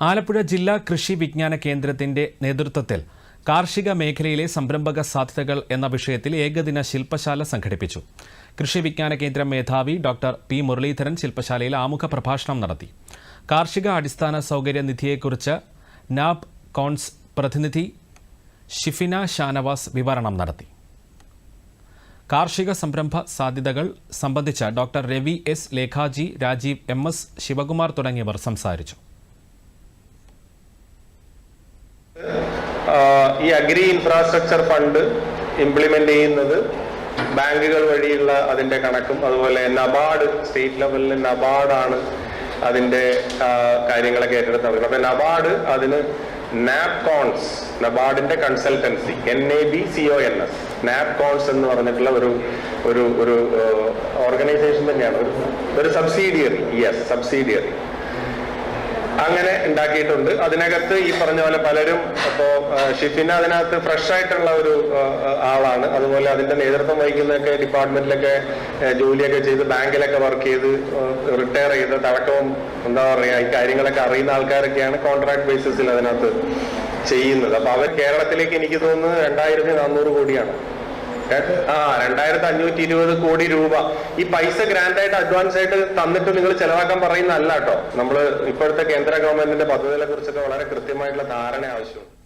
ആലപ്പുഴ ജില്ലാ കൃഷി വിജ്ഞാന കേന്ദ്രത്തിന്റെ നേതൃത്വത്തിൽ കാർഷിക മേഖലയിലെ സംരംഭക സാധ്യതകൾ എന്ന വിഷയത്തിൽ ഏകദിന ശില്പശാല സംഘടിപ്പിച്ചു. കൃഷി വിജ്ഞാന കേന്ദ്രം മേധാവി ഡോക്ടർ പി. മുരളീധരൻ ശില്പശാലയിൽ ആമുഖ പ്രഭാഷണം നടത്തി. കാർഷിക അടിസ്ഥാന സൗകര്യ നിധിയെക്കുറിച്ച് നാബ് കോൺസ് പ്രതിനിധി ഷിഫിന ഷാനവാസ് വിവരണം നടത്തി. കാർഷിക സംരംഭ സാധ്യതകൾ സംബന്ധിച്ച് doctor Ravi S. Lekhaji Rajeev M. S. Sivakumar തുടങ്ങിയവർ സംസാരിച്ചു. ഈ അഗ്രി ഇൻഫ്രാസ്ട്രക്ചർ ഫണ്ട് ഇംപ്ലിമെന്റ് ചെയ്യുന്നത് ബാങ്കുകൾ വഴിയുള്ള അതിന്റെ കണക്കും അതുപോലെ നബാർഡ് സ്റ്റേറ്റ് ലെവലിൽ നബാർഡാണ് അതിന്റെ കാര്യങ്ങളൊക്കെ ഏറ്റെടുത്ത് നടക്കുന്നത് അപ്പൊ നബാർഡ് അതിന് നാപ്കോൺസ് നബാർഡിന്റെ consultancy N A B C O N S NABCONS എന്ന് പറഞ്ഞിട്ടുള്ള ഒരു ഒരു ഒരു ഓർഗനൈസേഷൻ തന്നെയാണ്. ഒരു സബ്സിഡിയറി യെസ് സബ്സിഡിയറി അങ്ങനെ ഉണ്ടാക്കിയിട്ടുണ്ട്. അതിനകത്ത് ഈ പറഞ്ഞ പോലെ പലരും അപ്പോ ഷിഫിന് അതിനകത്ത് ഫ്രഷ് ആയിട്ടുള്ള ഒരു ആളാണ്. അതുപോലെ അതിന്റെ നേതൃത്വം വഹിക്കുന്നൊക്കെ ഡിപ്പാർട്ട്മെന്റിലൊക്കെ ജോലിയൊക്കെ ചെയ്ത് ബാങ്കിലൊക്കെ വർക്ക് ചെയ്ത് റിട്ടയർ ചെയ്ത് തടക്കവും എന്താ പറയാ ഈ കാര്യങ്ങളൊക്കെ അറിയുന്ന ആൾക്കാരൊക്കെയാണ് കോൺട്രാക്ട് ബേസിസിൽ അതിനകത്ത് ചെയ്യുന്നത്. അപ്പൊ അവർ കേരളത്തിലേക്ക് എനിക്ക് തോന്നുന്നത് രണ്ടായിരത്തി നാനൂറ് കോടിയാണ്. ആ രണ്ടായിരത്തി അഞ്ഞൂറ്റി ഇരുപത് കോടി രൂപ. ഈ പൈസ ഗ്രാൻഡ് ആയിട്ട് അഡ്വാൻസ് ആയിട്ട് തന്നിട്ട് നിങ്ങൾ ചെലവാക്കാൻ പറയുന്നതല്ല കേട്ടോ. നമ്മൾ ഇപ്പോഴത്തെ കേന്ദ്ര ഗവൺമെന്റിന്റെ പദ്ധതികളെ കുറിച്ചൊക്കെ വളരെ കൃത്യമായിട്ടുള്ള ധാരണ ആവശ്യമുണ്ട്